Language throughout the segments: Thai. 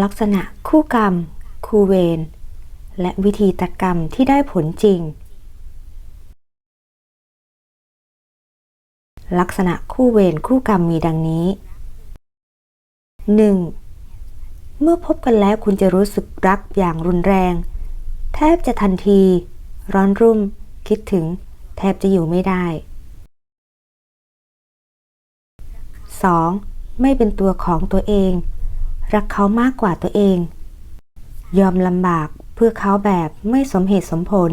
ลักษณะคู่กรรม คู่เวร และวิธีตัดกรรมที่ได้ผลจริง ลักษณะคู่เวรคู่กรรมมีดังนี้ 1. เมื่อพบกันแล้วคุณจะรู้สึกรักอย่างรุนแรง แทบจะทันที ร้อนรุ่ม คิดถึง แทบจะอยู่ไม่ได้ 2. ไม่เป็นตัวของตัวเอง รักเขามากกว่าตัวเอง ยอมลำบากเพื่อเขาแบบไม่สมเหตุสมผล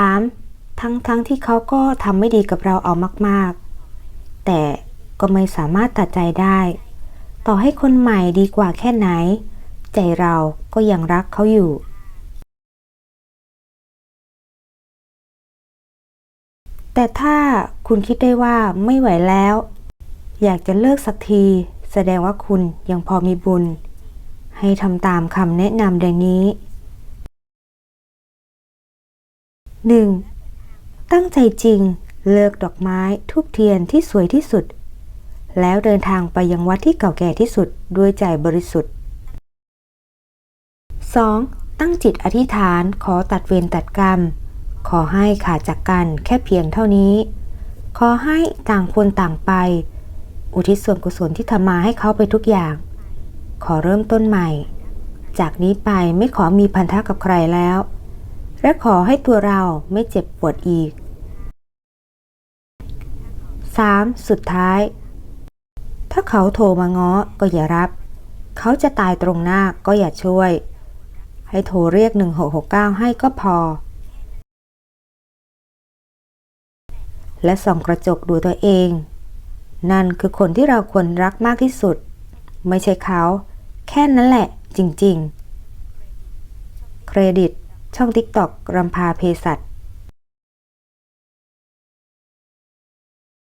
3. ทั้งทั้งที่เขาก็ทำไม่ดีกับเราเอามากๆ แต่ก็ไม่สามารถตัดใจได้ ต่อให้คนใหม่ดีกว่าแค่ไหน ใจเราก็ยังรักเขาอยู่ แต่ถ้าคุณคิดได้ว่าไม่ไหวแล้ว อยากจะเลิกสักที แสดงว่าคุณยังพอมีบุญ ให้ทำตามคำแนะนำดังนี้ 1. ตั้งใจจริงเลิกดอกไม้ทูบเทียนที่สวยที่สุด แล้วเดินทางไปยังวัดที่เก่าแก่ที่สุดด้วยใจบริสุทธิ์ 2. ตั้งจิตอธิษฐานขอตัดเวรตัดกรรม ขอให้ขาดจากกันแค่เพียงเท่านี้ ขอให้ต่างคนต่างไป อุทิศส่วนกุศลที่ทำมาให้เขาไปทุกอย่าง ขอเริ่มต้นใหม่ จากนี้ไปไม่ขอมีพันธะกับใครแล้ว และขอให้ตัวเราไม่เจ็บปวดอีก 3. สุดท้าย ถ้าเขาโทรมาง้อก็อย่ารับ เขาจะตายตรงหน้าก็อย่าช่วย ให้โทรเรียก 1669 ให้ก็พอ และส่องกระจกดูตัวเอง นั่นคือคนที่เราควรรักมากที่สุด ไม่ใช่เขา แค่นั้นแหละ จริง ๆ เครดิต ช่อง TikTok รำพาเพสัต